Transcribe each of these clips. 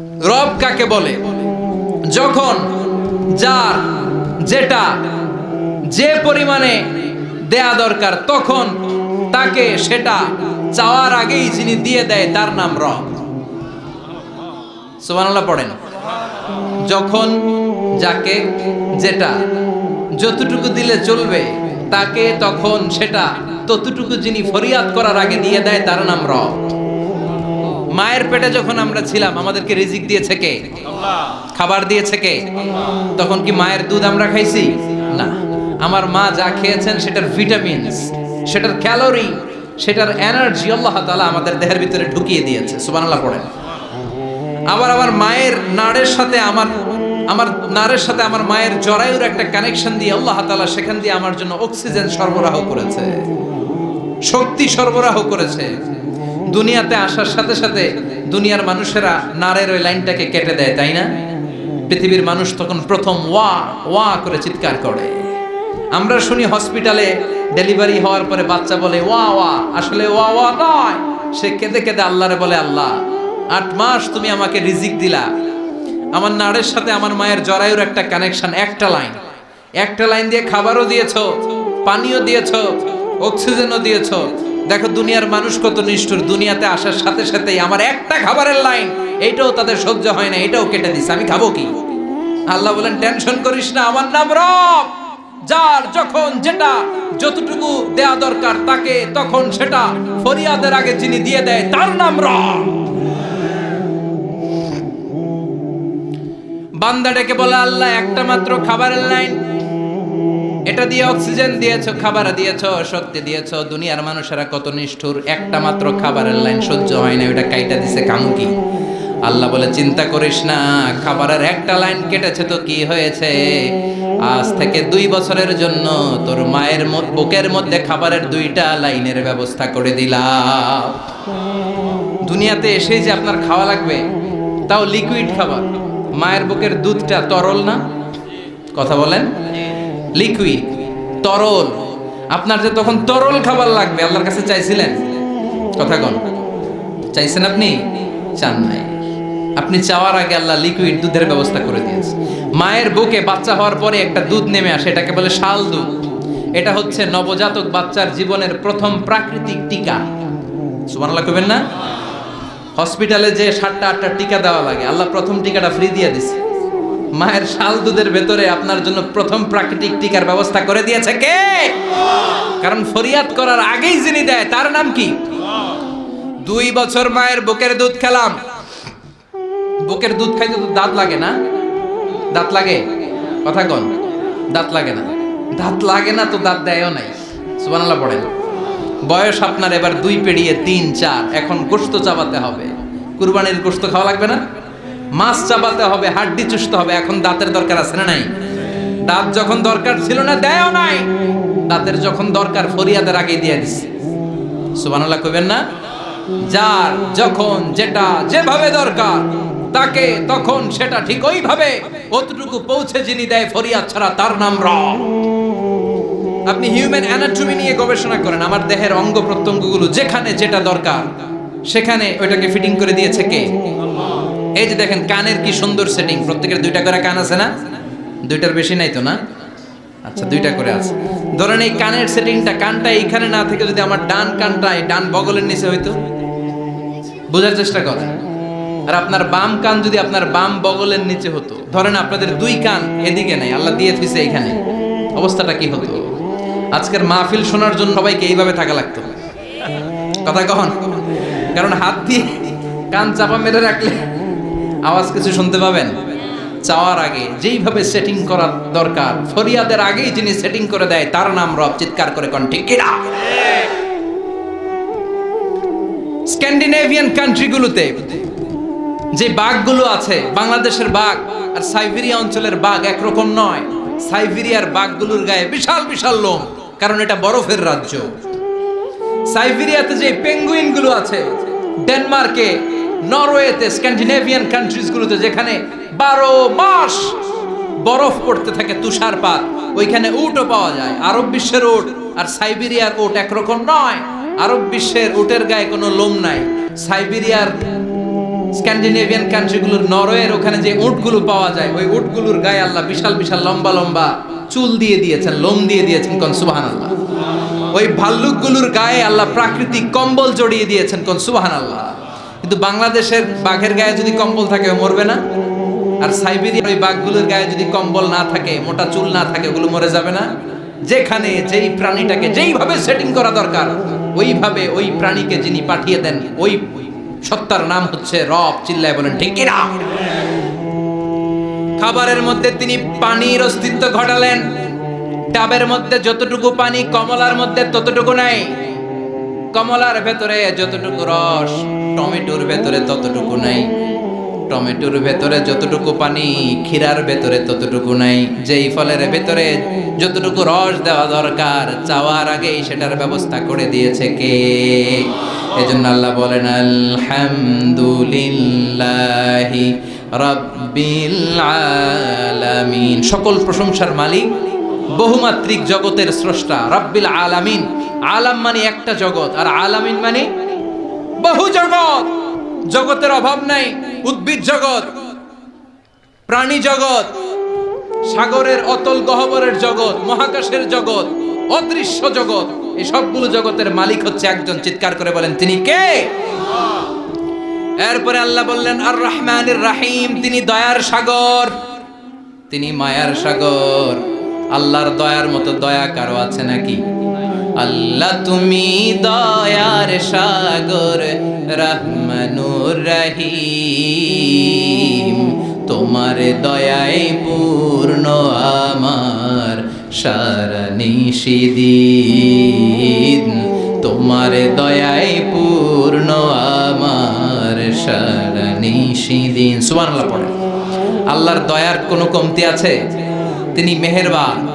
রব কাকে বলে? যখন, যার, যেটা, যে পরিমাণে দেয়া দরকার, তখন তাকে সেটা চাওয়ার আগেই যিনি দিয়ে দেয়, তার নাম রব। সুবহানাল্লাহ পড়েন। যখন, যাকে, যেটা, যতটুকু দিলে চলবে, তাকে তখন সেটা ততটুকু যিনি ফরিয়াদ করার আগে দিয়ে দেয়, তার নাম রব। মায়ের পেটে যখন আমরা ছিলাম আমাদেরকে রিজিক দিয়েছে কে? খাবার দিয়েছে কে? তখন কি মায়ের দুধ আমরা খাইছি? না। আমার মা যা খেয়েছেন সেটার ভিটামিনস সেটার ক্যালোরি সেটার এনার্জি আল্লাহ তাআলা আমাদের দেহের ভিতরে ঢুকিয়ে দিয়েছে। সুবহানাল্লাহ পড়েন। আবার আমার মায়ের নাড়ের সাথে আমার আমার নাড়ের সাথে আমার মায়ের জরায়ুর একটা কানেকশন দিয়ে আল্লাহ তাআলা সেখান দিয়ে আমার জন্য অক্সিজেন সরবরাহ করেছে। শক্তি সরবরাহ করেছে। দুনিয়াতে আসার সাথে সাথে দুনিয়ার মানুষেরা নারের ওই লাইনটাকে কেটে দেয়, তাই না? পৃথিবীর মানুষ তখন প্রথম ওয়া ওয়া করে চিৎকার করে। আমরা শুনি হসপিটালে ডেলিভারি হওয়ার পরে বাচ্চা বলে, ওয়া ওয়া। আসলে ওয়া ওয়া নয়, সে কেঁদে কেঁদে আল্লাহরে বলে, আল্লাহ, আট মাস তুমি আমাকে রিজিক দিলা। আমার নাড়ের সাথে আমার মায়ের জরায়ুর একটা কানেকশন একটা লাইন। একটা লাইন দিয়ে খাবারও দিয়েছ পানিও দিয়েছ অক্সিজেনও দিয়েছ দেখো, দুনিয়ার মানুষ কত নিষ্ঠুর। দুনিয়াতে আসার সাথে সাথেই আমার একটা খাবারের লাইন, এইটাও তাদের সহ্য হয় না, এটাও কেটে দিছে। আমি খাব কি? আল্লাহ বলেন, টেনশন করিস না, আমার নাম রব। যার যখন যেটা যতটুকু দেয়া দরকার তাকে, তখন সেটা ফরিয়াদের আগে যিনি দিয়ে দেয়, তার নাম রব। বান্দা ডেকে বলে, আল্লাহ, একটা মাত্র খাবারের লাইন এটা দিয়ে অক্সিজেন দিয়েছ, খাবার দিয়েছ, শক্তি দিয়েছ, দুনিয়ার মানুষেরা কত নিষ্ঠুর, একটা মাত্র খাবারের লাইন সহ্য হয় না ওটা কাইটা দিছে কামু কি আল্লাহ বলে, চিন্তা করিস না, খাবারের একটা লাইন কেটেছে তো কি হয়েছে? আজ থেকে দুই বছরের জন্য তোর মায়ের বুকের মধ্যে খাবারের দুইটা লাইনের ব্যবস্থা করে দিলাম। দুনিয়াতে এসেই যে আপনার খাওয়া লাগবে, তাও লিকুইড খাবার। মায়ের বুকের দুধটা তরল না? কথা বলেন? লিকুইড, তরল। আপনার যে তখন তরল খাবার লাগবে, আল্লাহর কাছে চাইছিলেন। কথা কন। চাইছেন আপনি? চান নাই। আপনি চাওয়ার আগে আল্লাহ লিকুইড দুধের ব্যবস্থা করে দিয়েছে। মায়ের বুকে বাচ্চা হওয়ার পরে একটা দুধ নেমে আসে, এটাকে বলে শাল দুধ। এটা হচ্ছে নবজাতক বাচ্চার জীবনের প্রথম প্রাকৃতিক টিকা। সুবহানাল্লাহ কবেন না? হসপিটালে যে সাতটা আটটা টিকা দেওয়া লাগে, আল্লাহ প্রথম টিকাটা ফ্রি দিয়ে দিছে। মায়ের শাল দুধের ভেতরে আপনার জন্য প্রথম প্রাকৃতিক টিকার ব্যবস্থা করে দিয়েছে কে? কারণ ফরিয়াদ করার আগেই যিনি দেয়, তার নাম কি? দুই বছর মায়ের বুকের দুধ খেলাম। বুকের দুধ খাইতে তো দাঁত লাগে না? দাঁত লাগে? কথা কন, দাঁত লাগে না? দাঁত লাগে না তো দাঁত দেয়ও নাই। সুবহানাল্লাহ পড়েন। বয়স আপনার এবার দুই পেরিয়ে তিন, চার। এখন গোস্ত চাবাতে হবে। কুরবানির গোস্ত খাওয়া লাগবে না? মাছ চাবাতে হবে, হাড্ডি চুষতে হবে, এখন দাঁতের দরকার আছে না নাই? দাঁত যখন দরকার ছিল না, দেয়ও নাই। দাঁতের যখন দরকার, ফরিয়াদের আগে দিয়ে দিছে। সুবহানাল্লাহ কইবেন না? যার যখন যেটা যেভাবে দরকার, তাকে তখন সেটা ঠিক ওইভাবে অতটুকু পৌঁছে যিনি দেয় ফরিয়াদ ছাড়া তার নাম রব। আপনি হিউম্যান অ্যানাটমি নিয়ে গবেষণা করেন, আমার দেহের অঙ্গ প্রত্যঙ্গগুলো যেখানে যেটা দরকার, সেখানে ওইটাকে ফিটিং করে দিয়েছে কে? এই যে দেখেন, কানের কি সুন্দর সেটিং প্রত্যেকের দুইটা করে কান আছে না? দুইটার বেশি নাই তো না? আচ্ছা দুইটা করে আছে। ধরেন এই কানের সেটিংটা কানটা এইখানে না থেকে যদি আমার ডান কানটা, এই ডান বগলের নিচে হইতো? বোঝার চেষ্টা করেন। আর আপনার বাম কান যদি আপনার বাম বগলের নিচে হতো? ধরেন আপনাদের দুই কান এদিকে নাই, আল্লাহ দিয়ে দিছে এখানে অবস্থাটা কি হতো? আজকের মাহফিল শোনার জন্য সবাইকে এইভাবে থাকা লাগতো। কথা কখন কারণ হাত দিয়ে কান চাপা মেরে রাখলে আওয়াজ কিছু শুনতে পাবেন? চাওয়ার আগে, যেইভাবে সেটিং করা দরকার, ফরিয়াদের আগেই যিনি সেটিং করে দেয়, তার নাম রব, চিৎকার করে কন ঠিক কিনা স্ক্যান্ডিনেভিয়ান কান্ট্রিগুলোতে, যে বাঘগুলো আছে, বাংলাদেশের বাঘ আর সাইবেরিয়া অঞ্চলের বাঘ একরকম নয়। সাইবেরিয়ার বাঘগুলোর গায়ে বিশাল বিশাল লোম, কারণ এটা বরফের রাজ্য। সাইবেরিয়াতে যে পেঙ্গুইনগুলো আছে, ডেনমার্কে নরওয়েতে স্ক্যান্ডিনেভিয়ান কান্ট্রিজগুলোতে যেখানে বারো মাস বরফ পড়তে থাকে তুষারপাত, ওইখানে উটও পাওয়া যায়। আরব বিশ্বের উট আর সাইবেরিয়ার উট একরকম নয়। আরব বিশ্বের উটের গায়ে কোনো লোম নাই। সাইবেরিয়ার স্ক্যান্ডিনেভিয়ান কান্ট্রিগুলোর নরওয়ের ওখানে যে উটগুলো পাওয়া যায়, ওই উটগুলোর গায়ে আল্লাহ বিশাল বিশাল লম্বা লম্বা চুল দিয়ে দিয়েছেন, লোম দিয়ে দিয়েছেন কোন সুবাহান আল্লাহ ওই ভাল্লুকগুলোর গায়ে আল্লাহ প্রাকৃতিক কম্বল জড়িয়ে দিয়েছেন কোন সুবাহান আল্লাহ কিন্তু বাংলাদেশের বাঘের গায়ে যদি কম্বল থাকে মরবে না। আর সাইবেরিয়ার ওই বাঘগুলোর গায়ে যদি কম্বল না থাকে, মোটা চুল না থাকে, ওগুলো মরে যাবে না। যেখানে যেই প্রাণীটাকে যেইভাবে সেটিং করা দরকার, ওইভাবে ওই প্রাণীকে যিনি পাঠিয়ে দেন, ওই সত্তার নাম হচ্ছে রব, চিল্লায় বলেন, ঠিক কিনা? খাবারের মধ্যে তিনি পানির অস্তিত্ব ঘটালেন। ডাবের মধ্যে যতটুকু পানি, কমলার মধ্যে ততটুকু নাই। কমলার ভেতরে যতটুকু রস টমেটোর ভেতরে ততটুকু নাই। টমেটোর ভেতরে যতটুকু পানি, ক্ষীরার ভেতরে ততটুকু নাই। যেই ফলের ভেতরে যতটুকু রস দেওয়া দরকার, চাওয়ার আগেই সেটার ব্যবস্থা করে দিয়েছে কে? এজন্য আল্লাহ বলেন, আলহামদুলিল্লাহি রাব্বিল আলামিন। সকল প্রশংসার মালিক বহুমাত্রিক জগতের স্রষ্টা, রাব্বিল আলামিন। আলাম মানে একটা জগৎ, আর আলামিন মানে বহু জগৎ, জগতের অভাব নাই, উদ্ভিদ জগৎ, প্রাণী জগৎ, সাগরের অতল গহবরের জগৎ, মহাকাশের জগৎ, অদৃশ্য জগৎ, এই সবগুলো জগতের মালিক হচ্ছে একজন। চিৎকার করে বলেন, তিনি কে? এরপরে আল্লাহ বললেন আর রহমানের রাহিম, তিনি দয়ার সাগর। তিনি মায়ার সাগর। আল্লাহর দয়ার মতো দয়া কারও আছে নাকি? আল্লাহ তুমি দয়ার সাগর, রহমানুর রহিম। তোমার দয়ায় পূর্ণ আমার সারা নিষিদিন তোমার দয়ায় পূর্ণ আমার সারা নিষিদিন সুবহানাল্লাহ পড়ে। আল্লাহর দয়ার কোনো কমতি আছে? তিনি মেহেরবান,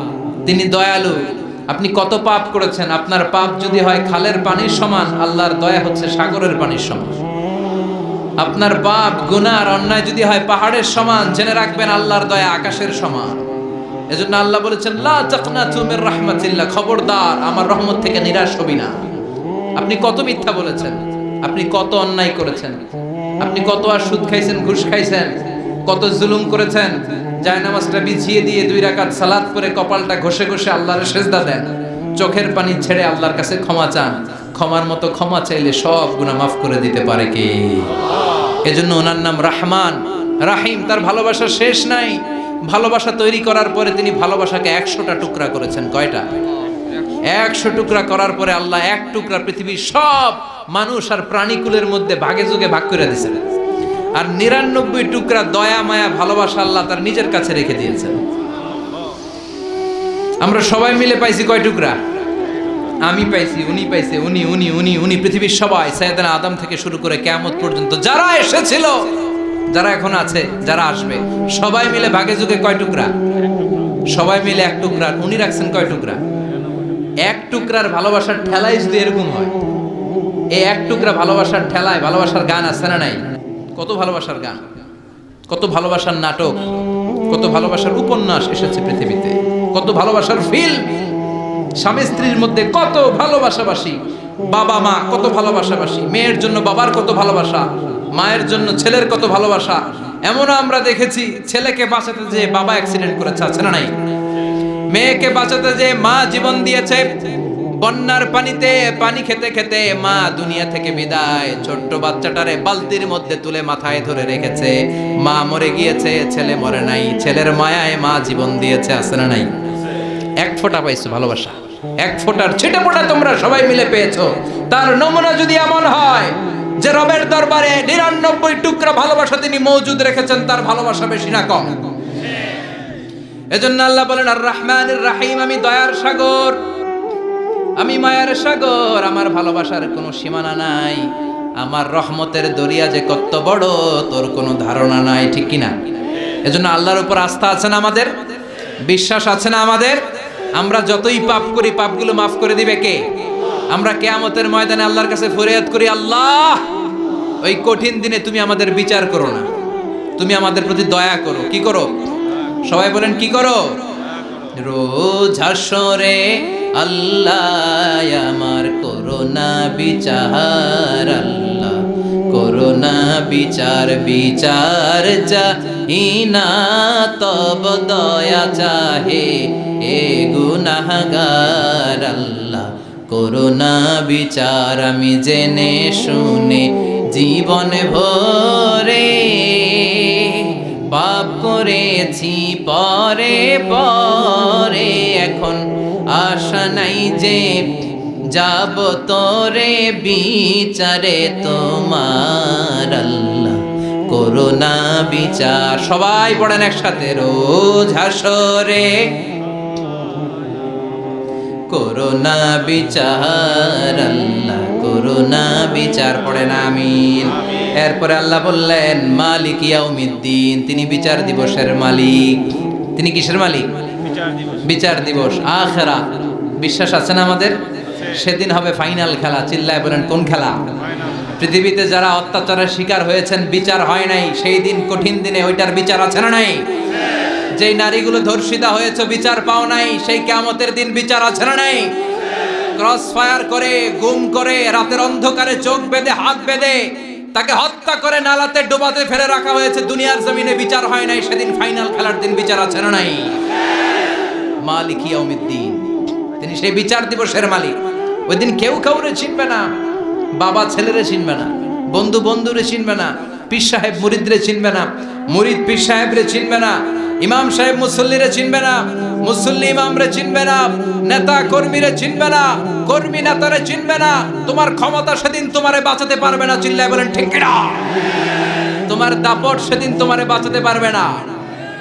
তিনি দয়ালু। আপনি কত পাপ করেছেন? আপনার পাপ যদি হয় খালের পানির সমান, আল্লাহর দয়া হচ্ছে সাগরের পানির সমান। আপনার পাপ, গুনার, অন্যায় যদি হয় পাহাড়ের সমান, জেনে রাখবেন আল্লাহর দয়া আকাশের সমান। এজন্য আল্লাহ বলেছেন, লা তাকনাতু মির রাহমাতিল্লাহ খবরদার, আমার রহমত থেকে নিরাশ হবি না। আপনি কত মিথ্যা বলেছেন? আপনি কত অন্যায় করেছেন? আপনি কত আর সুদ খাইছেন, ঘুষ খাইছেন? কত জুলুম করেছেন? জায়নামাজটা বিছিয়ে দিয়ে দুই রাকাত সালাত করে কপালটা ঘষে ঘষে আল্লাহর সেজদা দেন চোখের পানি ছেড়ে আল্লাহর কাছে ক্ষমা চান। ক্ষমার মতো ক্ষমা চাইলে সব গুনাহ মাফ করে দিতে পারে কে? এজন্য ওনার নাম রাহমান। রাহিম, তার ভালোবাসা শেষ নাই। ভালোবাসা তৈরি করার পরে তিনি ভালোবাসাকে একশোটা টুকরা করেছেন। কয়টা? একশো টুকরা করার পরে আল্লাহ এক টুকরা পৃথিবীর সব মানুষ আর প্রাণীকুলের মধ্যে ভাগে যুগে ভাগ করে দিয়েছেন। আর নিরানব্বই টুকরা দয়া, মায়া, ভালোবাসা আল্লাহ তার নিজের কাছে রেখে দিয়েছেন। আমরা সবাই মিলে পাইছি কয় টুকরা? আমি পাইছি, উনি পাইছে, উনি উনি উনি উনি, পৃথিবীর সবাই, সাইয়েদানা আদম থেকে শুরু করে কেয়ামত পর্যন্ত যারা এসেছিল, যারা এখন আছে, যারা আসবে, সবাই মিলে ভাগে যুগে কয় টুকরা? সবাই মিলে এক টুকরা উনি রাখছেন কয় টুকরা? এক টুকরার ভালোবাসার ঠেলাই যদি এরকম হয়, এই এক টুকরা ভালোবাসার ঠেলায় ভালোবাসার গান আছে না নাই? কত ভালোবাসার গান, কত ভালোবাসার নাটক, কত ভালোবাসার উপন্যাস এসেছে পৃথিবীতে, কত ভালোবাসার ফিল্ম স্বামী স্ত্রীর মধ্যে কত ভালোবাসাবাসী, বাবা মা কত ভালোবাসাবাসী, মেয়ের জন্য বাবার কত ভালোবাসা, মায়ের জন্য ছেলের কত ভালোবাসা। এমনও আমরা দেখেছি, ছেলেকে বাঁচাতে যে বাবা অ্যাক্সিডেন্ট করেছে, আছে না নাই? মেয়েকে বাঁচাতে যে মা জীবন দিয়েছে বন্যার পানিতে, পানি খেতে খেতে মা দুনিয়া থেকে বিদায়। ছোট্ট বাচ্চাটারে বালতির মধ্যে তুলে মাথায় ধরে রেখেছে। মা মরে গিয়েছে, ছেলে মরে নাই। ছেলের মায়ায় মা জীবন দিয়েছে, আছে না নাই? এক ফোঁটা পাইছো ভালোবাসা। এক ফোঁটার ছিটে ফোঁটা তোমরা সবাই মিলে পেয়েছ। তার নমুনা যদি এমন হয় যে রবের দরবারে নিরানব্বই টুকরা ভালোবাসা তিনি মজুদ রেখেছেন, তার ভালোবাসা বেশি না কম। এজন্য আল্লাহ বলেন, আর রহমানের রাহিম, আমি দয়ার সাগর। আমি মায়ার সাগর, আমার ভালোবাসার কোনো সীমানা নাই। আমার রহমতের দরিয়া যে কত বড়, তোর কোনো ধারণা নাই, ঠিক কিনা? এজন্য আল্লাহর উপর আস্থা আছে না আমাদের? বিশ্বাস আছে না আমাদের? আমরা যতই পাপ করি, পাপগুলো মাফ করে দিবে কে? আমরা কেয়ামতের ময়দানে আল্লাহর কাছে ফরিয়াদ করি, আল্লাহ! ওই কঠিন দিনে তুমি আমাদের বিচার করো না। তুমি আমাদের প্রতি দয়া করো। কি করো? সবাই বলেন, কি করো? রোজ হাসরে আল্লাহ, আমার করোনা বিচার, আল্লাহ করো করোনা বিচার বিচার চাহিনা, তব দয়া চাহে হে গুনাহগার, আল্লাহ, করোনা বিচার আমি জেনে শুনে জীবন ভরে পাপ করেছি, পরে পরে এখন আশা নাই যে যাব তোরে বিচারে তোমার আল্লাহ। করোনা বিচার, সবাই পড়েন একসাথে, রোজ হাসরে। করোনা বিচার, আল্লাহ করোনা বিচার পড়েন, আমিন। এরপরে আল্লাহ বললেন, মালিক ইয়াউমিদ্দিন, তিনি বিচার দিবসের মালিক। তিনি কিসের মালিক? বিচার দিবস। আখেরা। বিশ্বাস আছে না আমাদের? সেদিন হবে ফাইনাল খেলা। চিল্লায় বলেন কোন খেলা? পৃথিবীতে যারা অত্যাচারের শিকার হয়েছেন বিচার হয় নাই। সেই দিন কঠিন দিনে ওইটার বিচার আছে না নাই? যেই নারীগুলো ধর্ষিতা হয়েছে বিচার পাও নাই। সেই কেমতের দিন বিচার আছে না নাই? ক্রস ফায়ার করে গুম করে রাতের অন্ধকারে চোখ বেঁধে হাত বেঁধে তাকে হত্যা করে নালাতে ডোবাতে ফেলে রাখা হয়েছে। দুনিয়ার জমিনে বিচার হয় নাই। সেদিন ফাইনাল খেলার দিন বিচার আছে না নাই? মালিক ইয়াউমিদ্দিন। তিনি সেই বিচার দিবসের মালিক। ওই দিন কেউ কাউরে চিনবে না। বাবা ছেলেরে চিনবে না। বন্ধু বন্ধুরে চিনবে না। পীর সাহেব মুরিদরে চিনবে না। মুরিদ পীর সাহেবরে চিনবে না। ইমাম সাহেব মুসল্লিরে চিনবে না। মুসল্লি ইমামরে চিনবে না। নেতা কর্মীরে চিনবে না। কর্মী নেতারে চিনবে না। তোমার ক্ষমতা সেদিন তোমারে বাঁচাতে পারবে না। চিল্লায় বলেন, ঠিক কিনা? তোমার দাপট সেদিন তোমারে বাঁচাতে পারবে না।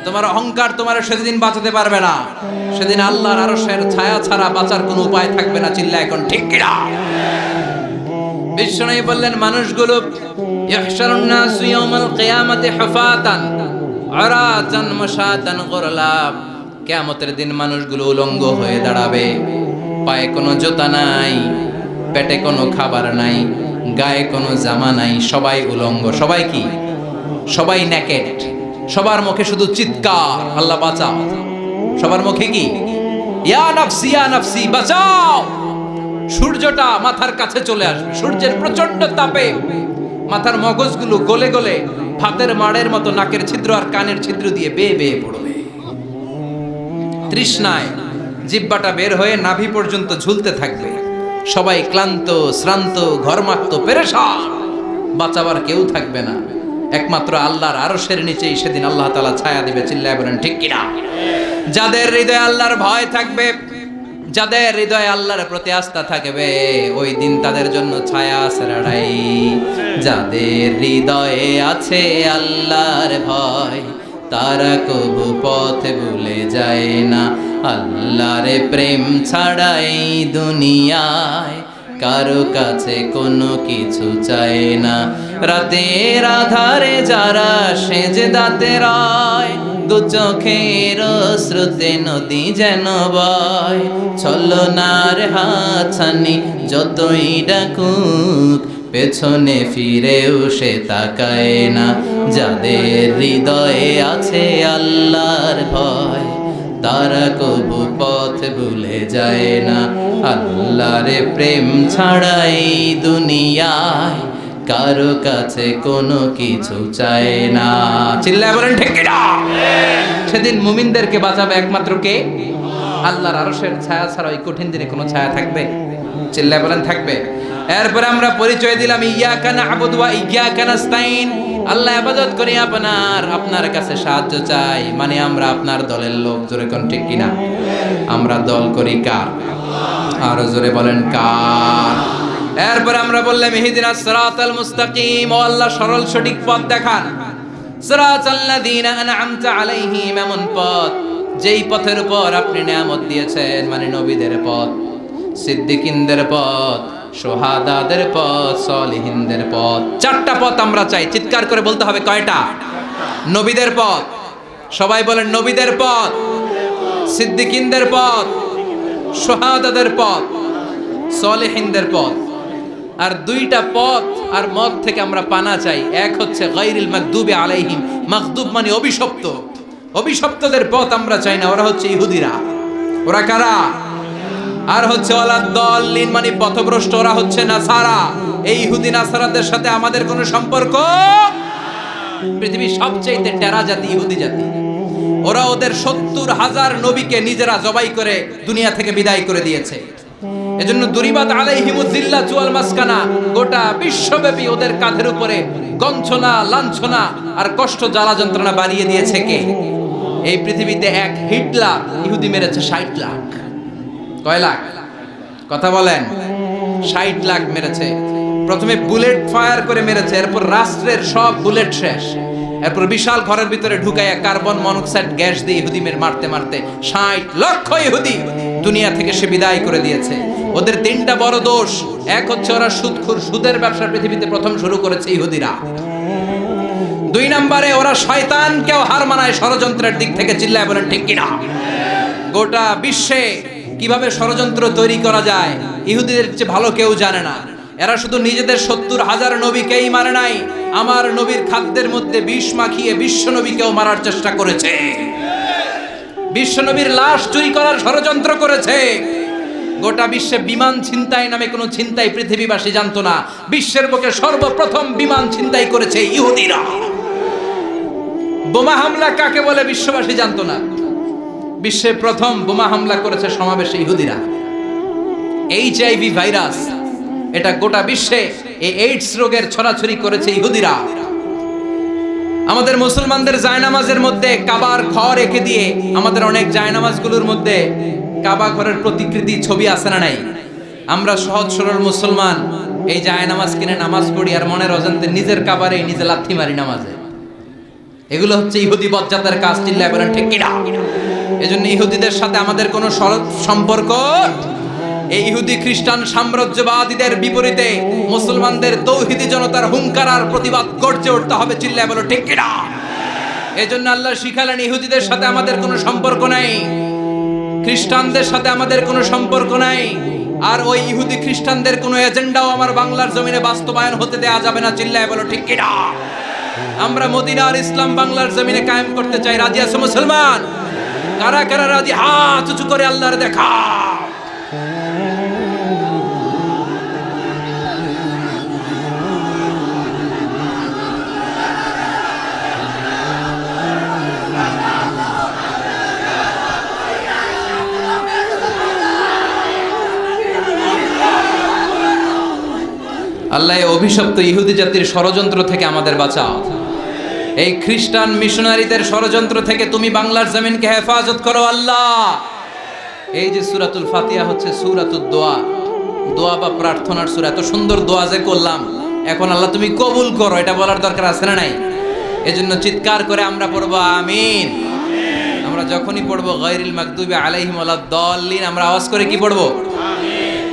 তোমার অহংকার তোমার সেদিন বাঁচাতে পারবে না। সেদিন আল্লাহর আরশের ছায়া ছাড়া বাঁচার কোনো উপায় থাকবে না চিল্লা এখন, ঠিক কিনা? বিশ্বনবী বললেন, মানুষগুলো ইহশারুন নাসু ইয়াউমাল কিয়ামাতি হুফাতান কিয়ামতের দিন মানুষগুলো উলঙ্গ হয়ে দাঁড়াবে। পায়ে কোনো জুতা নাই, পেটে কোনো খাবার নাই, গায়ে কোনো জামা নাই, সবাই উলঙ্গ। সবাই কি? সবাই নেকেট সবার মুখে শুধু চিৎকার, আল্লাহ বাঁচাও। সবার মুখে কি? বাঁচাও। সূর্যটা মাথার কাছে চলে আসবে। সূর্যের প্রচণ্ড তাপে মাথার মগজগুলো গলে গলে ভাতের মাড়ের মতো নাকের ছিদ্র আর কানের ছিদ্র দিয়ে বেয়ে বেয়ে পড়বে। তৃষ্ণায় জিব্বাটা বের হয়ে নাভি পর্যন্ত ঝুলতে থাকবে। সবাই ক্লান্ত, শ্রান্ত, ঘরমাক্ত, পেরেশান। বাঁচাবার কেউ থাকবে না। একমাত্র আল্লাহর আরশের নিচেই সেদিন আল্লাহ তালা ছায়া দিবে, চিল্লায় বলেন, ঠিক কিনা? যাদের হৃদয়ে আল্লাহর ভয় থাকবে, যাদের হৃদয়ে আল্লাহর প্রতি আস্থা থাকবে, ওই দিন তাদের জন্য ছায়া সেরাড়াই যাদের হৃদয়ে আছে আল্লাহর ভয়, তারা কবু পথ ভুলে যায় না। আল্লাহর প্রেম ছাড়াই দুনিয়ায় কারও কাছে কোনো কিছু চায় না। রাতের আধারে যারা সেজে দাতে রায় দু চোখের শ্রুতে নদী যেন বয়। ছলনার হাছানি যতই ডাকুক, পেছনে ফিরেও সে তাকায় না। যাদের হৃদয়ে আছে আল্লাহর ভয় তারা কবু পথ ভুলে যায় না। আল্লাহর প্রেম ছাড়াই দুনিয়ায় কারও কাছে কোনো কিছু চায় না। চিল্লায় বলেন, ঠিক কিনা? সেদিন মুমিনদেরকে বাঁচাবে একমাত্র কে? আল্লাহর আরশের ছায়া ছাড়া ওই কঠিন দিনে কোনো ছায়া থাকবে? চিল্লায় বলেন, থাকবে। এরপরে আমরা পরিচয় দিলাম ইয়া কানা আবুদ ওয়া ইয়া কানাস্তাইন আল্লাহ ইবাদত করি আপনার আপনার কাছে সাহায্য চাই। মানে আমরা আপনার দলের লোক, জোরে কোন ঠিক কিনা? আমরা দল করি কার? আরও জোরে বলেন কার? এরপর আমরা বললাম, ইহদিনা সিরাতাল মুস্তাকিম। ও আল্লাহ, সরল সঠিক পথ দেখান। সরাত সিরাতাল্লাযীনা আনআমতা আলাইহিম, এমন পথ, যেই পথের উপর আপনি নিয়ামত দিয়েছেন মানে নবীদের পথ, সিদ্দিকিনদের পথ। সোহাদাদের পথ, সলিহিনদের পথ। চারটা পথ আমরা চাই, চিৎকার করে বলতে হবে কয়টা? নবীদের পথ। সবাই বলেন, নবীদের পথ। সিদ্দিকিনদের পথ। সোহাদাদের পথ। সলেহিনদের পথ। আর দুইটা পথ আর মত থেকে আমরা পানা চাই। এক হচ্ছে গাইরিল মাকদুবে আলাইহিম। মাকদুব মানে অভিশপ্ত। অভিশপ্তদের পথ আমরা চাই না, ওরা হচ্ছে ইহুদিরা। ওরা কারা? আর হচ্ছে ওলা দলিন মানে পথভ্রষ্ট ওরা হচ্ছে নাসারা। এই ইহুদি নাসারাদের সাথে আমাদের কোনো সম্পর্ক? পৃথিবীর সবচেয়ে টেরা জাতি ইহুদি জাতি। ওরা ওদের সত্তর হাজার নবীকে নিজেরা জবাই করে দুনিয়া থেকে বিদায় করে দিয়েছে। এজন্য দুরিবাদ আলাইহিমুদ্দিল্লা চুয়াল মাসকানা, গোটা বিশ্বব্যাপী ওদের কাঁধের উপরে গঞ্ছনা, লাঞ্ছনা আর কষ্ট জ্বালা যন্ত্রণা বাড়িয়ে দিয়েছে কে? এই পৃথিবীতে এক হিটলার ইহুদি মেরেছে ষাট লাখ। কয় লাখ? কথা বলেন। ষাট লাখ মেরেছে। প্রথমে বুলেট ফায়ার করে মেরেছে, এরপর রাষ্ট্রের সব বুলেট শেষ। এরপর বিশাল ঘরের ভিতরে ঢুকাইয়া কার্বন মনোক্সাইড গ্যাস দিয়ে ইহুদি মেরে মারতে মারতে ষাট লক্ষ ইহুদি দুনিয়া থেকে সে বিদায় করে দিয়েছে। ওদের তিনটা বড় দোষ। এক হচ্ছে ওরা সুদখুর, সুদের ব্যবসা পৃথিবীতে প্রথম শুরু করেছে ইহুদিরা। দুই নম্বরে ওরা শয়তানকেও হার মানায় ষড়যন্ত্রের দিক থেকে চিল্লায় বলেন, ঠিক কিনা? গোটা বিশ্বে কীভাবে ষড়যন্ত্র তৈরি করা যায়? ইহুদিদের চেয়ে ভালো কেউ জানে না। এরা শুধু নিজেদের সত্তর হাজার নবীকেই মারে নাই, আমার নবীর খাদ্যের মধ্যে বিষ মাখিয়ে বিশ্ব নবীকেও মারার চেষ্টা করেছে। বিশ্ব নবীর লাশ চুরি করার ষড়যন্ত্র করেছে। গোটা বিশ্বে বিমান ছিনতাই নামে কোনো ছিনতাই পৃথিবীবাসী জানতো না। বিশ্বের বুকে সর্বপ্রথম বিমান ছিনতাই করেছে ইহুদিরা। বোমা হামলা কাকে বলে বিশ্ববাসী জানতো না। বিশ্বে প্রথম বোমা হামলা করেছে সমাবেশে ইহুদিরা। এইচ আইভি ভাইরাস, এটা গোটা বিশ্বে এই এইডস রোগের ছড়াছড়ি করেছে ইহুদিরা। আমাদের মুসলমানদের জায়নামাজের মধ্যে কাবার ঘর এঁকে দিয়ে আমাদের অনেক জায়নামাজগুলোর মধ্যে কাবা ঘরের প্রতিকৃতি ছবি আছে না নাই? আমরা সহজ সরল মুসলমান, এই জায়নামাজ কিনে নামাজ পড়ি আর মনের অজান্তে নিজের কাবারে নিজে লাথি মারি নামাজে। এগুলো হচ্ছে ইহুদি বজ্জাতের কাজ, চিল্লায় বলেন, ঠিক কিনা? এজন্য ইহুদিদের সাথে আমাদের কোনো সম্পর্ক? এই ইহুদি খ্রিস্টান সাম্রাজ্যবাদীদের বিপরীতে মুসলমানদের তৌহিদি জনতার হুঙ্কার আর প্রতিবাদ গর্জে উঠতে হবে চিল্লায় বলো, ঠিক কিনা? এজন্য আল্লাহ শিখালেন, ইহুদিদের সাথে আমাদের কোনো সম্পর্ক নাই। খ্রিস্টানদের সাথে আমাদের কোনো সম্পর্ক নাই। আর ওই ইহুদি খ্রিস্টানদের কোনো এজেন্ডাও আমার বাংলার জমিনে বাস্তবায়ন হতে দেয়া যাবে না, চিল্লায় বলো, ঠিক কিনা? আমরা মদিনার ইসলাম বাংলার জমিনে কায়েম করতে চাই। রাজি আছে মুসলমান? কারা কারা রাজি? হাত উঁচু করে আল্লাহর দেখা। আল্লাহ অভিশপ্ত ইহুদি জাতির ষড়যন্ত্র থেকে আমাদের বাঁচাও। এই খ্রিস্টান মিশনারিদের ষড়যন্ত্র থেকে তুমি বাংলার জমিনকে হেফাজত করো, আল্লাহ। এই যে সুরাতুল ফাতিহা হচ্ছে সুরাতুল দোয়া। দোয়া বা প্রার্থনার সুর, এত সুন্দর দোয়া যে করলাম। এখন আল্লাহ তুমি কবুল করো, এটা বলার দরকার আছে না নাই? এজন্য চিৎকার করে আমরা পড়ব, আমিন। আমরা যখনই পড়ব গৈরিল মাকদুবি আলাইহিম দলিন, আমরা আওয়াজ করে কি পড়ব?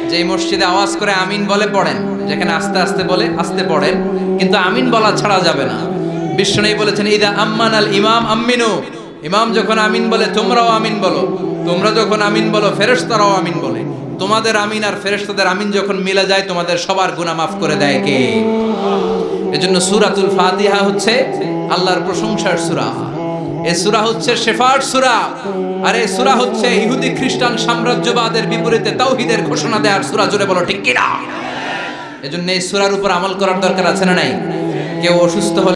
যে মসজিদে আওয়াজ করে আমিন বলে পড়েন, যেখানে আস্তে আস্তে বলে, আস্তে পড়েন, কিন্তু আমিন বলা ছাড়া যাবে না। বিষ্ণু বলেছেন, ইদা আম্মান আল ইমাম আম্মিনু। ইমাম যখন আমিন বলে, তোমরাও আমিন বলো। তোমরা যখন আমিন বলো, ফেরেশতারাও আমিন বলে। তোমাদের আমিন আর ফেরেশতাদের আমিন যখন মিলে যায়, তোমাদের সবার গুনাহ মাফ করে দেয় কে? এজন্য সূরাতুল ফাতিহা হচ্ছে আল্লাহর প্রশংসার সূরা। এই সূরা হচ্ছে শেফার সূরা। আর এই সূরা হচ্ছে ইহুদি খ্রিস্টান সাম্রাজ্যবাদের বিপরীতে তাওহীদের ঘোষণা দেওয়ার সূরা জুড়ে বলো, ঠিক কিনা? এজন্য এই সূরার উপর আমল করার দরকার আছে না নাই? কেউ অসুস্থ হলে